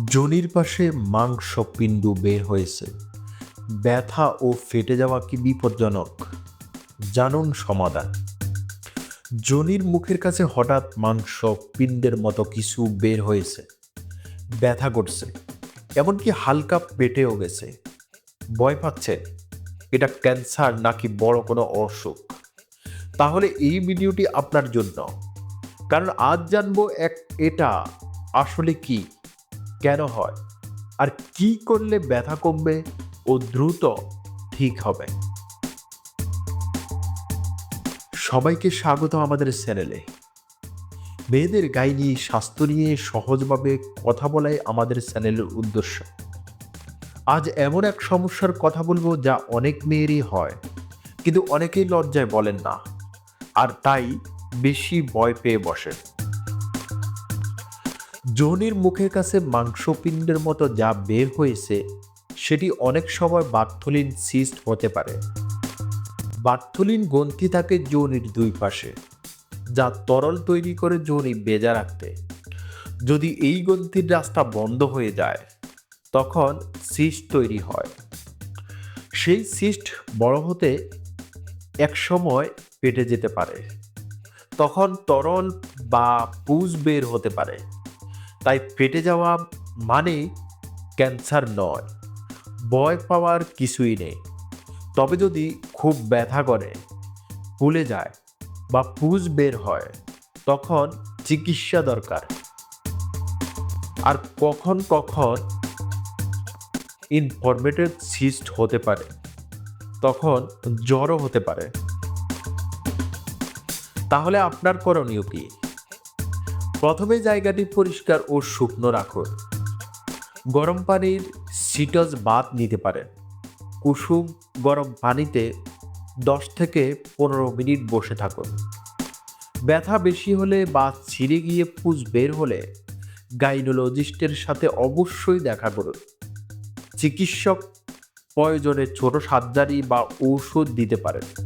জনির পাশে মাংস মাংসপিণ্ড বের হয়েছে। ব্যথা ও ফেটে যাওয়া কি বিপজ্জনক? জানুন সমাধান। জনির মুখের কাছে হঠাৎ মাংস পিণ্ডের মতো কিছু বের হয়েছে। ব্যথা করছে, এমনকি হালকা পেটেও গেছে। ভয় পাচ্ছেন? এটা ক্যান্সার নাকি বড় কোনো অসুখ? তাহলে এই ভিডিওটি আপনার জন্য। কারণ আজ জানব এক, এটা আসলে কি? কেন হয়? আর কি করলে ব্যথা কমবে ও দ্রুত ঠিক হবে? সবাইকে স্বাগত আমাদের চ্যানেলে। মেয়েদের গাইনি স্বাস্থ্য নিয়ে সহজভাবে কথা বলাই আমাদের চ্যানেলের উদ্দেশ্য। আজ এমন এক সমস্যার কথা বলব যা অনেক মেয়েরই হয়, কিন্তু অনেকেই লজ্জায় বলেন না, আর তাই বেশি ভয় পেয়ে বসে। যৌনির মুখের কাছে মাংসপিণ্ডের মতো যা বের হয়েছে, সেটি অনেক সময় বার্থলিন সিস্ট হতে পারে। বার্থলিন গ্রন্থি থাকে যৌনির দুই পাশে, যা তরল তৈরি করে যৌনি বেজা রাখতে। যদি এই গ্রন্থির রাস্তা বন্ধ হয়ে যায়, তখন সিস্ট তৈরি হয়। সেই সিস্ট বড় হতে এক সময় পেটে যেতে পারে, তখন তরল বা পুজ বের হতে পারে। তাই ফেটে যাওয়া মানে ক্যান্সার নয়। ভয় পাওয়ার কিছুই নেই। তবে যদি খুব ব্যথা করে, ফুলে যায় বা পুজ বের হয়, তখন চিকিৎসা দরকার। আর কখন কখন ইনফরমেটেড সিস্ট হতে পারে, তখন জ্বরও হতে পারে। তাহলে আপনার করণীয় কি? প্রথমে জায়গাটি পরিষ্কার ও শুকনো রাখুন গরম পানির সিটস বাদ নিতে পারেন। কুসুম গরম পানিতে দশ থেকে পনেরো মিনিট বসে থাকুন। ব্যথা বেশি হলে বা ছিঁড়ে গিয়ে পুজ বের হলে গাইনোলজিস্টের সাথে অবশ্যই দেখা করুন। চিকিৎসক প্রয়োজনে ছোট সার্জারি বা ঔষধ দিতে পারেন।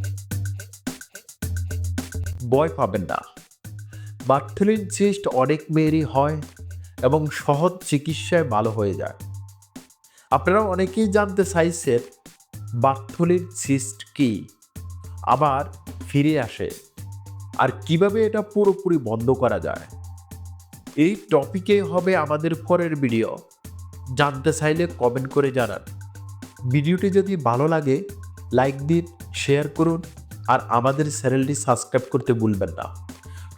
ভয় পাবেন না। বার্থলিন সিস্ট অনেক মেয়েরই হয় এবং সহজ চিকিৎসায় ভালো হয়ে যায়। আপনারা অনেকেই জানতে চাইছেন বার্থলিন সিস্ট কি? আবার ফিরে আসে। আর কীভাবে এটা পুরোপুরি বন্ধ করা যায়? এই টপিকে হবে আমাদের পরের ভিডিও। জানতে চাইলে কমেন্ট করে জানান। ভিডিওটি যদি ভালো লাগে, লাইক দিন, শেয়ার করুন, আর আমাদের চ্যানেলটি সাবস্ক্রাইব করতে ভুলবেন না।